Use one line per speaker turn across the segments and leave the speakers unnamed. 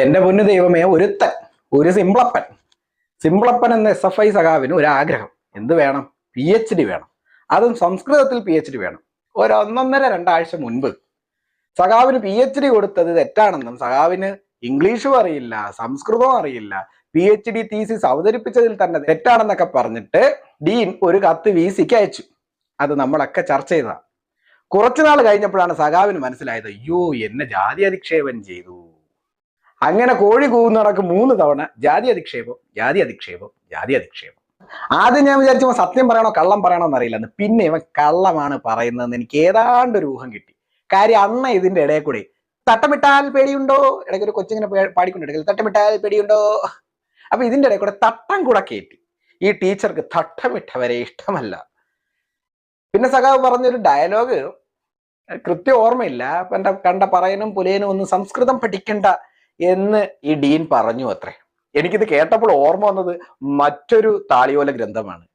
എന്റെ പൊന്നു ദൈവമേ ഒരുത്തൻ ഒരു സിംപ്ലപ്പൻ. സിംപ്ലപ്പൻ എന്ന എസ് എഫ് ഐ സഖാവിന് ഒരു ആഗ്രഹം എന്ത് വേണം? പി എച്ച് ഡി വേണം. അതും സംസ്കൃതത്തിൽ പി എച്ച് ഡി വേണം. ഒരൊന്നൊന്നര രണ്ടാഴ്ച മുൻപ് സഖാവിന് പി എച്ച് ഡി കൊടുത്തത് തെറ്റാണെന്നും സഖാവിന് ഇംഗ്ലീഷും അറിയില്ല സംസ്കൃതവും അറിയില്ല. പി എച്ച് ഡി തീസിസ് അവതരിപ്പിച്ചതിൽ തന്നെ തെറ്റാണെന്നൊക്കെ പറഞ്ഞിട്ട് ഡീൻ ഒരു കത്ത് വി സിക്ക് അയച്ചു. അത് നമ്മളൊക്കെ ചർച്ച ചെയ്തതാണ്. കുറച്ചുനാൾ കഴിഞ്ഞപ്പോഴാണ് സഖാവിന് മനസ്സിലായത് അയ്യോ എന്നെ ജാതി അധിക്ഷേപം ചെയ്തു. അങ്ങനെ കോഴി കൂവുന്നവർക്ക് മൂന്ന് തവണ ജാതി അധിക്ഷേപം ജാതി അധിക്ഷേപം ജാതി അധിക്ഷേപം. ആദ്യം ഞാൻ വിചാരിച്ചു സത്യം പറയണോ കള്ളം പറയണോ എന്നറിയില്ല. പിന്നെ ഇവൻ കള്ളമാണ് പറയുന്നതെന്ന് എനിക്ക് ഏതാണ്ട് ഒരു ഊഹം കിട്ടി. കാര്യം അന്ന ഇതിന്റെ ഇടയിൽ കൂടി തട്ടമിട്ടാൽ പേടിയുണ്ടോ? ഇടയ്ക്ക് ഒരു കൊച്ചിങ്ങനെ പേ- പാടിക്കൊണ്ടിരിക്കൽ തട്ടമിട്ടാൽ പേടിയുണ്ടോ? അപ്പൊ ഇതിന്റെ ഇടയിൽ കൂടെ തട്ടം കൂടെ കയറ്റി ഈ ടീച്ചർക്ക് തട്ടമിട്ടവരെ ഇഷ്ടമല്ല. പിന്നെ സഖാവ് പറഞ്ഞൊരു ഡയലോഗ് കൃത്യം ഓർമ്മയില്ല. എന്റെ കണ്ട പറയനും പുലയനും ഒന്നും സംസ്കൃതം പഠിക്കണ്ട എന്ന് ഈ ഡീൻ പറഞ്ഞു അത്രേ. എനിക്കിത് കേട്ടപ്പോൾ ഓർമ്മ വന്നത് മറ്റൊരു താളിയോല ഗ്രന്ഥമാണ്.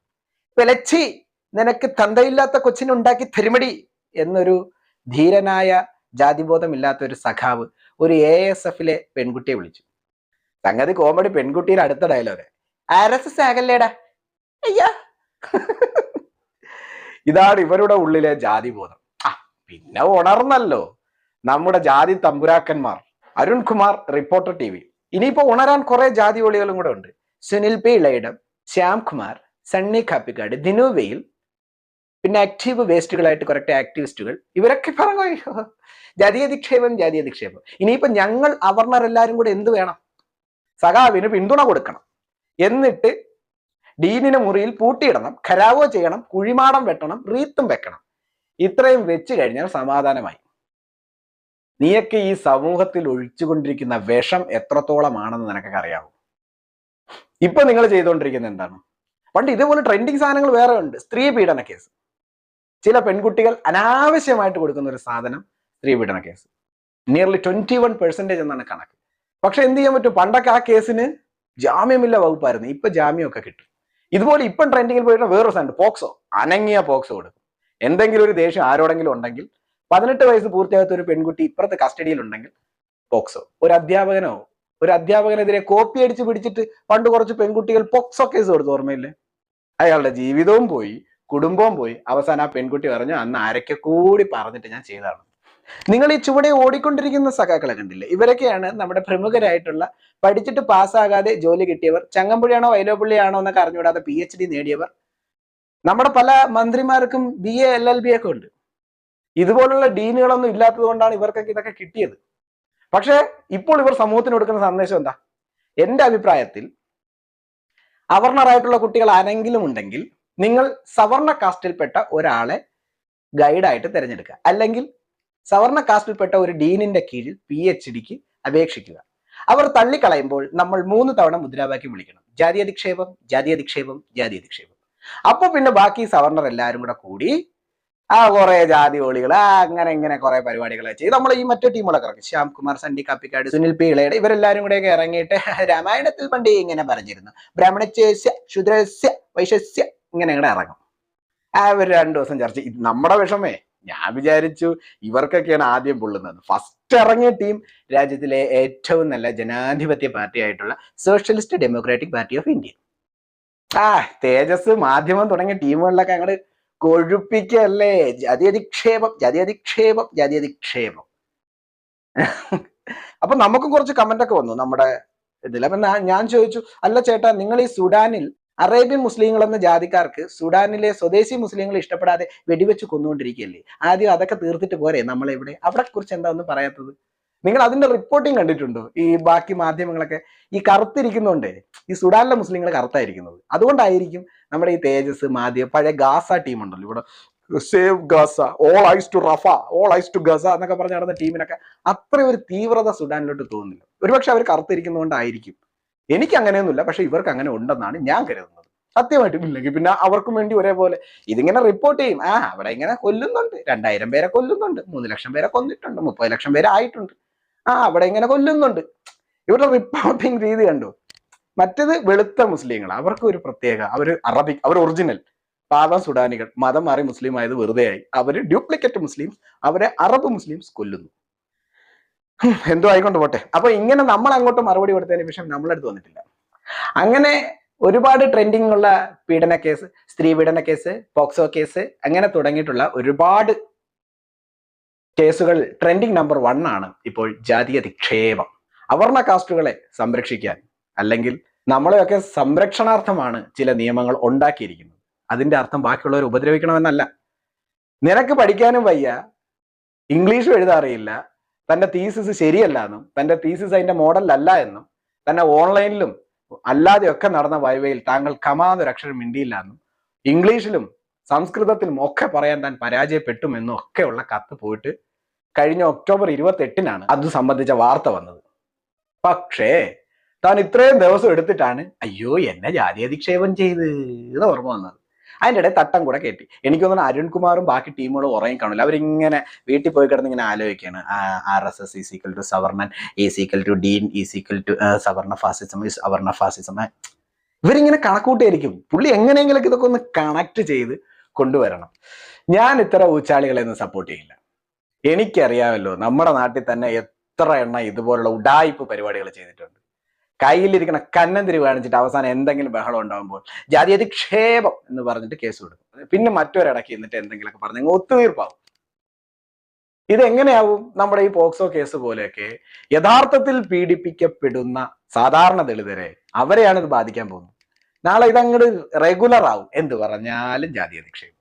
പെലച്ചി നിനക്ക് തന്തയില്ലാത്ത കൊച്ചിനുണ്ടാക്കി തരുമടി എന്നൊരു ധീരനായ ജാതിബോധമില്ലാത്ത ഒരു സഖാവ് ഒരു എ എസ് എഫിലെ പെൺകുട്ടിയെ വിളിച്ചു. സംഗതി കോമഡി പെൺകുട്ടിയുടെ അടുത്ത ഡയലോഗ് ആർ എസ് എസ് ആകല്ലേടാ? അയ്യാ. ഇതാണ് ഇവരുടെ ഉള്ളിലെ ജാതിബോധം. ആ പിന്നെ ഉണർന്നല്ലോ. നമ്മുടെ ജാതി തമ്പുരാക്കന്മാർ. Arun Kumar reporter TV. ഇനിയിപ്പോ ഉണരാൻ കുറെ ജാതി ഒളികളും കൂടെ ഉണ്ട്. സുനിൽ പി. ഇളയിടം ശ്യാംകുമാർ സണ്ണി കാപ്പിക്കാട് ദിനു വെയിൽ പിന്നെ ആക്റ്റീവ് വേസ്റ്റുകളായിട്ട് കുറെ ആക്ടിവിസ്റ്റുകൾ ഇവരൊക്കെ പറഞ്ഞു "അയ്യോ, ജാതി അധിക്ഷേപം ജാതി അധിക്ഷേപം ഇനിയിപ്പോ ഞങ്ങൾ അവർണരെല്ലാരും കൂടെ എന്ത് വേണം? സഖാവിന് പിന്തുണ കൊടുക്കണം. എന്നിട്ട് ഡീനിന് മുറിയിൽ പൂട്ടിയിടണം ഖരാവോ ചെയ്യണം കുഴിമാടം വെട്ടണം റീത്തും വെക്കണം. ഇത്രയും വെച്ച് കഴിഞ്ഞാൽ സമാധാനമായി. നീയൊക്കെ ഈ സമൂഹത്തിൽ ഒഴിച്ചുകൊണ്ടിരിക്കുന്ന വിഷം എത്രത്തോളമാണെന്ന് നിനക്കൊക്കെ അറിയാവൂ ഇപ്പൊ നിങ്ങൾ ചെയ്തുകൊണ്ടിരിക്കുന്നത് എന്താണ്? പണ്ട് ഇതുപോലെ ട്രെൻഡിങ് സാധനങ്ങൾ വേറെ ഉണ്ട്. സ്ത്രീ പീഡന കേസ്. ചില പെൺകുട്ടികൾ അനാവശ്യമായിട്ട് കൊടുക്കുന്ന ഒരു സാധനം സ്ത്രീ പീഡന case. Nearly twenty one percentage എന്നാണ് കണക്ക്. പക്ഷെ എന്ത് ചെയ്യാൻ പറ്റും? പണ്ടൊക്കെ ആ കേസിന് ജാമ്യമില്ല വകുപ്പായിരുന്നു. ഇപ്പൊ ജാമ്യമൊക്കെ കിട്ടും. ഇതുപോലെ ഇപ്പം ട്രെൻഡിങ്ങിൽ പോയിട്ട് വേറൊരു സാധനം പോക്സോ. അനങ്ങിയ പോക്സോ കൊടുക്കും. എന്തെങ്കിലും ഒരു ദേഷ്യം ആരോടെങ്കിലും ഉണ്ടെങ്കിൽ പതിനെട്ട് വയസ്സ് പൂർത്തിയാകാത്ത ഒരു പെൺകുട്ടി ഇപ്പുറത്ത് കസ്റ്റഡിയിൽ ഉണ്ടെങ്കിൽ പോക്സോ. ഒരു അധ്യാപകനോ ഒരു അധ്യാപകനെതിരെ കോപ്പി അടിച്ച് പിടിച്ചിട്ട് പണ്ട് കുറച്ച് പെൺകുട്ടികൾ പോക്സോ കേസ് കൊടുത്തു ഓർമ്മയില്ലേ? അയാളുടെ ജീവിതവും പോയി കുടുംബവും പോയി. അവസാനം ആ പെൺകുട്ടി പറഞ്ഞു അന്ന് ആരൊക്കെ കൂടി പറഞ്ഞിട്ട് ഞാൻ ചെയ്തതാണ്. നിങ്ങൾ ഈ ചുവടെ ഓടിക്കൊണ്ടിരിക്കുന്ന സഖാക്കളെ കണ്ടില്ലേ? ഇവരൊക്കെയാണ് നമ്മുടെ പ്രമുഖരായിട്ടുള്ള പഠിച്ചിട്ട് പാസ്സാകാതെ ജോലി കിട്ടിയവർ ചങ്ങമ്പുഴിയാണോ വൈലോപ്പള്ളിയാണോ എന്നൊക്കെ അറിഞ്ഞുകൂടാതെ പി എച്ച് ഡി നേടിയവർ. നമ്മുടെ പല മന്ത്രിമാർക്കും B A L L B ഒക്കെ ഉണ്ട്. ഇതുപോലുള്ള ഡീനുകളൊന്നും ഇല്ലാത്തത് കൊണ്ടാണ് ഇവർക്കൊക്കെ ഇതൊക്കെ കിട്ടിയത്. പക്ഷേ ഇപ്പോൾ ഇവർ സമൂഹത്തിന് കൊടുക്കുന്ന സന്ദേശം എന്താ? എന്റെ അഭിപ്രായത്തിൽ അവർണറായിട്ടുള്ള കുട്ടികൾ ആരെങ്കിലും ഉണ്ടെങ്കിൽ നിങ്ങൾ സവർണ കാസ്റ്റിൽപ്പെട്ട ഒരാളെ ഗൈഡായിട്ട് തിരഞ്ഞെടുക്കുക. അല്ലെങ്കിൽ സവർണ കാസ്റ്റിൽപ്പെട്ട ഒരു ഡീനിന്റെ കീഴിൽ പി എച്ച് ഡിക്ക് അപേക്ഷിക്കുക. അവർ തള്ളിക്കളയുമ്പോൾ നമ്മൾ മൂന്ന് തവണ മുദ്രാവാക്യം വിളിക്കണം. ജാതി അധിക്ഷേപം ജാതി അധിക്ഷേപം ജാതി അധിക്ഷേപം അപ്പൊ പിന്നെ ബാക്കി സവർണർ എല്ലാവരും കൂടെ കൂടി ആ കുറെ ജാതി ഓളികൾ ആ അങ്ങനെ ഇങ്ങനെ കുറെ പരിപാടികൾ ചെയ്ത് നമ്മൾ ഈ മറ്റു ടീമുകളൊക്കെ ഇറങ്ങി ശ്യാം കുമാർ സണ്ടി കാപ്പിക്കാട് സുനിൽ പി ഇളയുടെ ഇവരെല്ലാരും കൂടെയൊക്കെ ഇറങ്ങിയിട്ട് രാമായണത്തിൽ പണ്ട് ഇങ്ങനെ പറഞ്ഞിരുന്നു. ബ്രാഹ്മണച്ചേസ്യ ശുദ്രസ്യ വൈശസ്യ ഇങ്ങനെ ഇങ്ങനെ ഇറങ്ങും. ആ ഒരു രണ്ടു ദിവസം ചർച്ച. നമ്മുടെ വിഷമേ. ഞാൻ വിചാരിച്ചു ഇവർക്കൊക്കെയാണ് ആദ്യം പൊള്ളുന്നത്. ഫസ്റ്റ് ഇറങ്ങിയ ടീം രാജ്യത്തിലെ ഏറ്റവും നല്ല ജനാധിപത്യ പാർട്ടി ആയിട്ടുള്ള socialist democratic party of India ആ തേജസ് മാധ്യമം തുടങ്ങിയ ടീമുകളിലൊക്കെ അങ്ങോട്ട് കൊഴുപ്പിക്കല്ലേ? ജാതി അധിക്ഷേപം ജാതി അധിക്ഷേപം ജാതി അധിക്ഷേപം അപ്പൊ നമുക്കും കുറച്ച് കമന്റ് ഒക്കെ വന്നു നമ്മുടെ ഇതിൽ അപ്പൊ ഞാൻ- ചോദിച്ചു അല്ല ചേട്ടാ നിങ്ങൾ ഈ സുഡാനിൽ അറേബ്യൻ മുസ്ലിങ്ങൾ എന്ന ജാതിക്കാർക്ക് സുഡാനിലെ സ്വദേശി മുസ്ലിങ്ങൾ ഇഷ്ടപ്പെടാതെ വെടിവെച്ച് കൊന്നുകൊണ്ടിരിക്കുകയല്ലേ? ആദ്യം അതൊക്കെ തീർത്തിട്ട് പോരെ നമ്മളെവിടെ? അവിടെ കുറിച്ച് എന്താ ഒന്നും പറയാത്തത്? നിങ്ങൾ അതിന്റെ റിപ്പോർട്ടിംഗ് കണ്ടിട്ടുണ്ടോ? ഈ ബാക്കി മാധ്യമങ്ങളൊക്കെ ഈ കറുത്തിരിക്കുന്നുണ്ട് ഈ സുഡാനിലെ മുസ്ലിങ്ങൾ കറുത്തായിരിക്കുന്നത്. അതുകൊണ്ടായിരിക്കും നമ്മുടെ ഈ തേജസ് മാധ്യമ പഴയ ഗാസ ടീം ഉണ്ടല്ലോ. ഇവിടെ save Gaza all eyes to Rafah all eyes to Gaza എന്നൊക്കെ പറഞ്ഞ് നടന്ന ടീമിനൊക്കെ അത്ര ഒരു തീവ്രത സുഡാനിലോട്ട് തോന്നുന്നില്ല. ഒരുപക്ഷെ അവർ കറുത്തിരിക്കുന്നതുകൊണ്ടായിരിക്കും എനിക്ക് അങ്ങനെയൊന്നുമില്ല പക്ഷെ ഇവർക്ക് അങ്ങനെ ഉണ്ടെന്നാണ് ഞാൻ കരുതുന്നത്. സത്യമായിട്ടും ഇല്ലെങ്കിൽ പിന്നെ അവർക്കും വേണ്ടി ഒരേപോലെ ഇതിങ്ങനെ റിപ്പോർട്ട് ചെയ്യും. ആ അവിടെ ഇങ്ങനെ കൊല്ലുന്നുണ്ട്. രണ്ടായിരം പേരെ കൊല്ലുന്നുണ്ട്. മൂന്ന് ലക്ഷം പേരെ കൊന്നിട്ടുണ്ട്. മുപ്പത് ലക്ഷം പേരെ ആയിട്ടുണ്ട് ആ അവിടെ ഇങ്ങനെ കൊല്ലുന്നുണ്ട്. ഇവരുടെ റിപ്പോർട്ടിംഗ് രീതി കണ്ടു? മറ്റേത് വെളുത്ത മുസ്ലിങ്ങൾ അവർക്ക് ഒരു പ്രത്യേക അവർ അറബിക് അവർ ഒറിജിനൽ പാവം സുഡാനികൾ മതം മാറി മുസ്ലിം ആയത് വെറുതെ ആയി അവർ ഡ്യൂപ്ലിക്കേറ്റ് മുസ്ലിം അവരെ അറബ് മുസ്ലിംസ് കൊല്ലുന്നു. എന്തോ ആയിക്കൊണ്ട് പോട്ടെ. അപ്പൊ ഇങ്ങനെ നമ്മൾ അങ്ങോട്ട് മറുപടി കൊടുത്തതിന് വിഷയം നമ്മളെടുത്ത് വന്നിട്ടില്ല. അങ്ങനെ ഒരുപാട് ട്രെൻഡിങ് ഉള്ള പീഡന കേസ് സ്ത്രീ പീഡന കേസ് പോക്സോ കേസ് അങ്ങനെ തുടങ്ങിയിട്ടുള്ള ഒരുപാട് കേസുകൾ ട്രെൻഡിങ് നമ്പർ വൺ ആണ് ഇപ്പോൾ ജാതി നിക്ഷേപം. അവർണ കാസ്റ്റുകളെ സംരക്ഷിക്കാൻ അല്ലെങ്കിൽ നമ്മളെയൊക്കെ സംരക്ഷണാർത്ഥമാണ് ചില നിയമങ്ങൾ ഉണ്ടാക്കിയിരിക്കുന്നത്. അതിന്റെ അർത്ഥം ബാക്കിയുള്ളവർ ഉപദ്രവിക്കണമെന്നല്ല. നിനക്ക് പഠിക്കാനും വയ്യ ഇംഗ്ലീഷും എഴുതാറിയില്ല തന്റെ തീസിസ് ശരിയല്ല എന്നും തന്റെ തീസിസ് അതിന്റെ മോഡലല്ല എന്നും തന്നെ ഓൺലൈനിലും അല്ലാതെയൊക്കെ നടന്ന വയവയിൽ താങ്കൾ കമാന്നൊരു അക്ഷരം മിണ്ടിയില്ല എന്നും ഇംഗ്ലീഷിലും സംസ്കൃതത്തിലും ഒക്കെ പറയാൻ താൻ പരാജയപ്പെട്ടുമെന്നും ഒക്കെയുള്ള കത്ത് പോയിട്ട് കഴിഞ്ഞ ഒക്ടോബർ ഇരുപത്തി എട്ടിനാണ് അത് സംബന്ധിച്ച വാർത്ത വന്നത്. പക്ഷേ താൻ ഇത്രയും ദിവസം എടുത്തിട്ടാണ് അയ്യോ എന്നെ ജാതി അധിക്ഷേപം ചെയ്ത് എന്ന് ഓർമ്മ വന്നത്. അതിന്റെ ഇടയിൽ തട്ടം കൂടെ കയറ്റി എനിക്ക് തോന്നുന്നു അരുൺകുമാറും ബാക്കി ടീമുകളും ഉറങ്ങി കാണില്ല അവരിങ്ങനെ വീട്ടിൽ പോയി കിടന്ന് ഇങ്ങനെ ആലോചിക്കുകയാണ്. R S S is equal to സവർണൻ is equal to dean is equal to സവർണ ഫാസിസം ഈസ് അവർണ ഫാസിസം ഇവരിങ്ങനെ കണക്കൂട്ടിയായിരിക്കും. പുള്ളി എങ്ങനെയെങ്കിലും ഇതൊക്കെ ഒന്ന് കണക്ട് ചെയ്ത് കൊണ്ടുവരണം. ഞാൻ ഇത്ര ഊച്ചാളികളെ ഒന്നും സപ്പോർട്ട് ചെയ്യില്ല. എനിക്കറിയാമല്ലോ നമ്മുടെ നാട്ടിൽ തന്നെ എത്ര എണ്ണം ഇതുപോലുള്ള ഉഡായിപ്പ് പരിപാടികൾ ചെയ്തിട്ടുണ്ട്. കയ്യിലിരിക്കുന്ന കന്നന്തിരി കാണിച്ചിട്ട് അവസാനം എന്തെങ്കിലും ബഹളം ഉണ്ടാകുമ്പോൾ ജാതി അധിക്ഷേപം എന്ന് പറഞ്ഞിട്ട് കേസ് കൊടുക്കും. പിന്നെ മറ്റൊരിടയ്ക്ക് എന്നിട്ട് എന്തെങ്കിലുമൊക്കെ പറഞ്ഞു അങ്ങ് ഒത്തുതീർപ്പാവും. ഇതെങ്ങനെയാവും നമ്മുടെ ഈ പോക്സോ കേസ് പോലെയൊക്കെ യഥാർത്ഥത്തിൽ പീഡിപ്പിക്കപ്പെടുന്ന സാധാരണ ദളിതരെ അവരെയാണ് ഇത് ബാധിക്കാൻ പോകുന്നത്? നാളെ ഇതങ്ങോട്ട് റെഗുലർ ആവും. എന്ത് പറഞ്ഞാലും ജാതി അധിക്ഷേപം.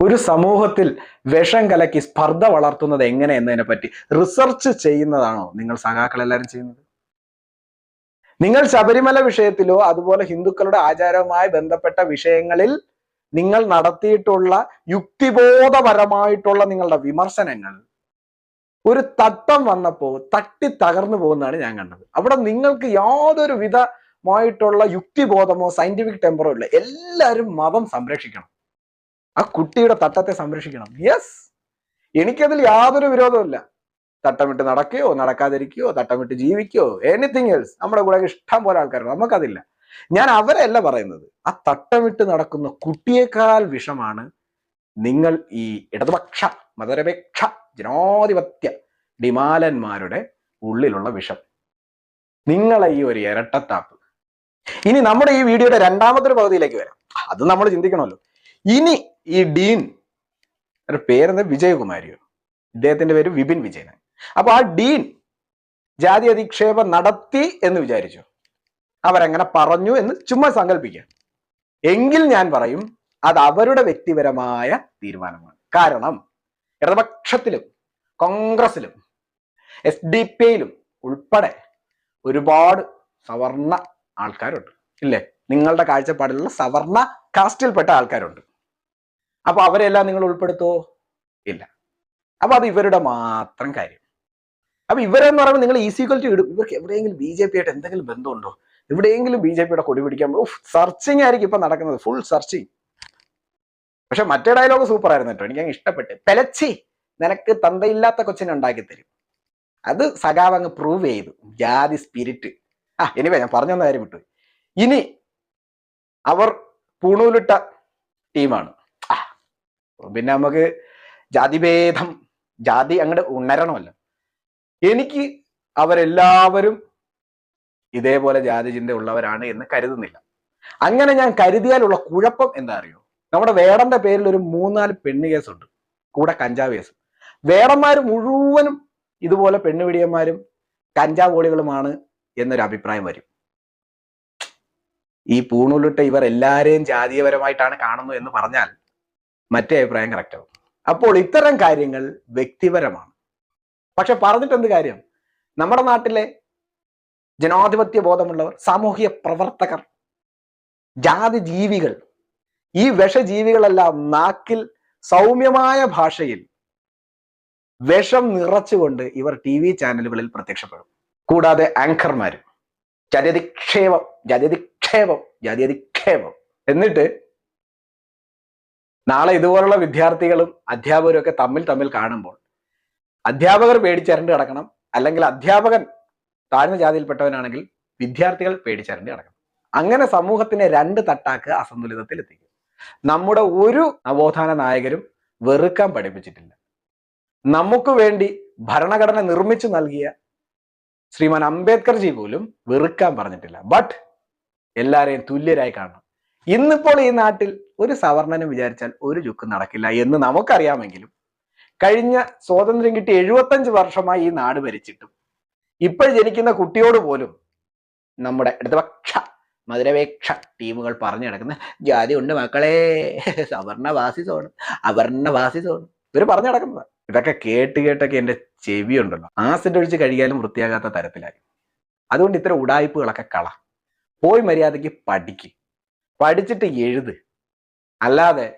ഒരു സമൂഹത്തിൽ വിഷം കലക്കി സ്പർദ്ധ വളർത്തുന്നത് എങ്ങനെ എന്നതിനെ പറ്റി റിസർച്ച് ചെയ്യുന്നതാണോ നിങ്ങൾ സഖാക്കൾ എല്ലാവരും ചെയ്യുന്നത്? നിങ്ങൾ ശബരിമല വിഷയത്തിലോ അതുപോലെ ഹിന്ദുക്കളുടെ ആചാരവുമായി ബന്ധപ്പെട്ട വിഷയങ്ങളിൽ നിങ്ങൾ നടത്തിയിട്ടുള്ള യുക്തിബോധപരമായിട്ടുള്ള നിങ്ങളുടെ വിമർശനങ്ങൾ ഒരു തട്ടം വന്നപ്പോൾ തട്ടി തകർന്നു പോകുന്നതാണ് ഞാൻ കണ്ടത്. അവിടെ നിങ്ങൾക്ക് യാതൊരു വിധമായിട്ടുള്ള യുക്തിബോധമോ സയന്റിഫിക് ടെമ്പറോ ഇല്ല എല്ലാവരും മതം സംരക്ഷിക്കണം. ആ കുട്ടിയുടെ തട്ടത്തെ സംരക്ഷിക്കണം. യെസ് എനിക്കതിൽ യാതൊരു വിരോധമില്ല തട്ടമിട്ട് നടക്കുകയോ നടക്കാതിരിക്കുകയോ തട്ടമിട്ട് ജീവിക്കുകയോ എനിത്തിങ് എൽസ് നമ്മുടെ കൂടെ ഇഷ്ടം പോലെ ആൾക്കാരുണ്ട് നമുക്കതില്ല. ഞാൻ അവരല്ല പറയുന്നത്. ആ തട്ടമിട്ട് നടക്കുന്ന കുട്ടിയേക്കാൾ വിഷമാണ് നിങ്ങൾ ഈ ഇടതുപക്ഷ മതരപേക്ഷ ജനാധിപത്യ ഡിമാലന്മാരുടെ ഉള്ളിലുള്ള വിഷം. നിങ്ങളെ ഈ ഒരു ഇരട്ടത്താപ്പ്. ഇനി നമ്മുടെ ഈ വീഡിയോയുടെ രണ്ടാമത്തെ ഒരു പകുതിയിലേക്ക് വരാം. അത് നമ്മൾ ചിന്തിക്കണമല്ലോ. ഇനി ഈ ഡീൻ ഒരു പേരെന്താ? വിജയകുമാരിയോ. ഇദ്ദേഹത്തിന്റെ പേര് വിപിൻ വിജയൻ. അപ്പൊ ആ ഡീൻ ജാതി അധിക്ഷേപം നടത്തി എന്ന് വിചാരിച്ചു. അവരങ്ങനെ പറഞ്ഞു എന്ന് ചുമ്മാ സങ്കല്പിക്കുക എങ്കിൽ ഞാൻ പറയും അത് അവരുടെ വ്യക്തിപരമായ തീരുമാനമാണ്. കാരണം ഇടതുപക്ഷത്തിലും കോൺഗ്രസിലും എസ് ഡി പി ഐയിലും ഉൾപ്പെടെ ഒരുപാട് സവർണ ആൾക്കാരുണ്ട്. ഇല്ലേ? നിങ്ങളുടെ കാഴ്ചപ്പാടിലുള്ള സവർണ കാസ്റ്റിൽപ്പെട്ട ആൾക്കാരുണ്ട്. അപ്പൊ അവരെല്ലാം നിങ്ങൾ ഉൾപ്പെടുത്തോ? ഇല്ല. അപ്പൊ അത് ഇവരുടെ മാത്രം കാര്യം. അപ്പൊ ഇവരെന്ന് പറയുമ്പോൾ നിങ്ങൾ ഈസി ടു ഇടും. ഇവർക്ക് എവിടെയെങ്കിലും ബി ജെ പി ആയിട്ട് എന്തെങ്കിലും ബന്ധമുണ്ടോ? എവിടെയെങ്കിലും ബി ജെ പിയുടെ കൊടി പിടിക്കാൻ സെർച്ചിങ് ആയിരിക്കും ഇപ്പൊ നടക്കുന്നത്. ഫുൾ സെർച്ചിങ് പക്ഷെ മറ്റേ ഡയലോഗ് സൂപ്പർ ആയിരുന്നു കേട്ടോ. എനിക്ക് അങ്ങ് ഇഷ്ടപ്പെട്ട്. പെലച്ചി നിനക്ക് തന്തയില്ലാത്ത കൊച്ചിനെ ഉണ്ടാക്കി തരും. അത് സഖാവ് അങ്ങ് പ്രൂവ് ചെയ്തു. ജാതി സ്പിരിറ്റ് ആ എനിവേ ഞാൻ പറഞ്ഞൊന്ന കാര്യം വിട്ടു ഇനി അവർ പൂണൂലിട്ട ടീമാണ് പിന്നെ നമുക്ക് ജാതിഭേദം ജാതി അങ്ങോട്ട് ഉണരണമല്ലോ. എനിക്ക് അവരെല്ലാവരും ഇതേപോലെ ജാതി ചിന്ത ഉള്ളവരാണ് എന്ന് കരുതുന്നില്ല. അങ്ങനെ ഞാൻ കരുതിയാലുള്ള കുഴപ്പം എന്താ അറിയോ? നമ്മുടെ വേടന്റെ പേരിൽ ഒരു മൂന്നാൽ പെണ്ണ് കേസുണ്ട്. കൂടെ കഞ്ചാവ് കേസ്. വേടന്മാർ മുഴുവനും ഇതുപോലെ പെണ്ണുപിടിയന്മാരും കഞ്ചാവ് കോളികളുമാണ് എന്നൊരു അഭിപ്രായം വരും. ഈ പൂണൂലിട്ട ഇവർ എല്ലാരെയും ജാതീയപരമായിട്ടാണ് കാണുന്നു എന്ന് പറഞ്ഞാൽ മറ്റേ അഭിപ്രായം കറക്റ്റ് ആവും. അപ്പോൾ ഇത്തരം കാര്യങ്ങൾ വ്യക്തിപരമാണ്. പക്ഷെ പറഞ്ഞിട്ട് എന്ത് കാര്യം? നമ്മുടെ നാട്ടിലെ ജനാധിപത്യ ബോധമുള്ളവർ സാമൂഹിക പ്രവർത്തകർ ജാതി ജീവികൾ ഈ വിഷജീവികളെല്ലാം നാക്കിൽ സൗമ്യമായ ഭാഷയിൽ വിഷം നിറച്ചുകൊണ്ട് ഇവർ ടി വി ചാനലുകളിൽ പ്രത്യക്ഷപ്പെടും. കൂടാതെ ആങ്കർമാരും ജാതിയധിക്ഷേപം ജാതിയധിക്ഷേപം ജാതിയധിക്ഷേപം. എന്നിട്ട് നാളെ ഇതുപോലുള്ള വിദ്യാർത്ഥികളും അധ്യാപകരും ഒക്കെ തമ്മിൽ തമ്മിൽ കാണുമ്പോൾ അധ്യാപകർ പേടിച്ചരണ്ട് കിടക്കണം അല്ലെങ്കിൽ അധ്യാപകൻ താഴ്ന്ന ജാതിയിൽപ്പെട്ടവനാണെങ്കിൽ വിദ്യാർത്ഥികൾ പേടിച്ചരണ്ട് കിടക്കണം. അങ്ങനെ സമൂഹത്തിനെ രണ്ട് തട്ടാക്ക് അസന്തുലിതത്തിൽ എത്തിക്കും. നമ്മുടെ ഒരു നവോത്ഥാന നായകരും വെറുക്കാൻ പഠിപ്പിച്ചിട്ടില്ല. നമുക്ക് വേണ്ടി ഭരണഘടന നിർമ്മിച്ചു നൽകിയ ശ്രീമാൻ അംബേദ്കർജി പോലും വെറുക്കാൻ പറഞ്ഞിട്ടില്ല. ബട്ട് എല്ലാരെയും തുല്യരായി കാണണം. ഇന്നിപ്പോൾ ഈ നാട്ടിൽ ഒരു സവർണനും വിചാരിച്ചാൽ ഒരു ചുക്കും നടക്കില്ല എന്ന് നമുക്കറിയാമെങ്കിലും കഴിഞ്ഞ സ്വാതന്ത്ര്യം കിട്ടി എഴുപത്തഞ്ച് വർഷമായി ഈ നാട് ഭരിച്ചിട്ടും ഇപ്പോൾ ജനിക്കുന്ന കുട്ടിയോട് പോലും നമ്മുടെ ഇടതുപക്ഷ മധുരപേക്ഷ ടീമുകൾ പറഞ്ഞു കിടക്കുന്ന ജാതി ഉണ്ട് മക്കളെ സവർണവാസിസോണ് അവർണവാസിസോണ് ഇവർ പറഞ്ഞു കിടക്കുന്നത് ഇതൊക്കെ കേട്ട് കേട്ടൊക്കെ എന്റെ ചെവി ഉണ്ടല്ലോ ആസിഡ് ഒഴിച്ച് കഴിയാനും വൃത്തിയാകാത്ത തരത്തിലായി. അതുകൊണ്ട് ഇത്തരം ഉടായ്പകളൊക്കെ കള. പോയി മര്യാദയ്ക്ക് പഠിക്ക്. പഠിച്ചിട്ട് എഴുത്. അല്ലാതെ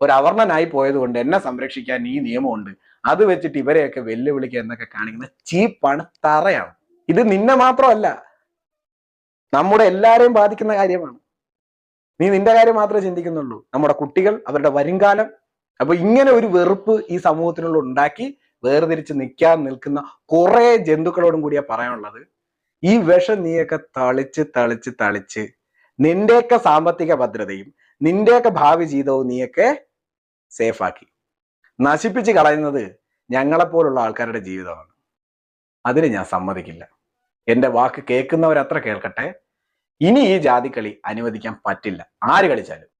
ഒരു അവർണനായി പോയത് കൊണ്ട് എന്നെ സംരക്ഷിക്കാൻ ഈ നിയമമുണ്ട്. അത് വെച്ചിട്ട് ഇവരെയൊക്കെ വെല്ലുവിളിക്കുക എന്നൊക്കെ കാണിക്കുന്ന ചീപ്പാണ് തറയാണ്. ഇത് നിന്നെ മാത്രമല്ല നമ്മുടെ എല്ലാരെയും ബാധിക്കുന്ന കാര്യമാണ്. നീ നിന്റെ കാര്യം മാത്രമേ ചിന്തിക്കുന്നുള്ളൂ. നമ്മുടെ കുട്ടികൾ അവരുടെ വരുംകാലം അപ്പൊ ഇങ്ങനെ ഒരു വെറുപ്പ് ഈ സമൂഹത്തിനുള്ള ഉണ്ടാക്കി വേർതിരിച്ച് നിൽക്കാൻ നിൽക്കുന്ന കുറെ ജന്തുക്കളോടും കൂടിയാ പറയാനുള്ളത്. ഈ വിഷം നീയൊക്കെ തളിച്ച് തളിച്ച് തളിച്ച് നിന്റെയൊക്കെ സാമ്പത്തിക ഭദ്രതയും നിന്റെയൊക്കെ ഭാവി ജീവിതവും നീയൊക്കെ സേഫാക്കി നശിപ്പിച്ച് കളയുന്നത് ഞങ്ങളെപ്പോലുള്ള ആൾക്കാരുടെ ജീവിതമാണ്. അതിന് ഞാൻ സമ്മതിക്കില്ല. എന്റെ വാക്ക് കേൾക്കുന്നവരത്ര കേൾക്കട്ടെ. ഇനി ഈ ജാതിക്കളി അനുവദിക്കാൻ പറ്റില്ല. ആര് കളിച്ചാലും.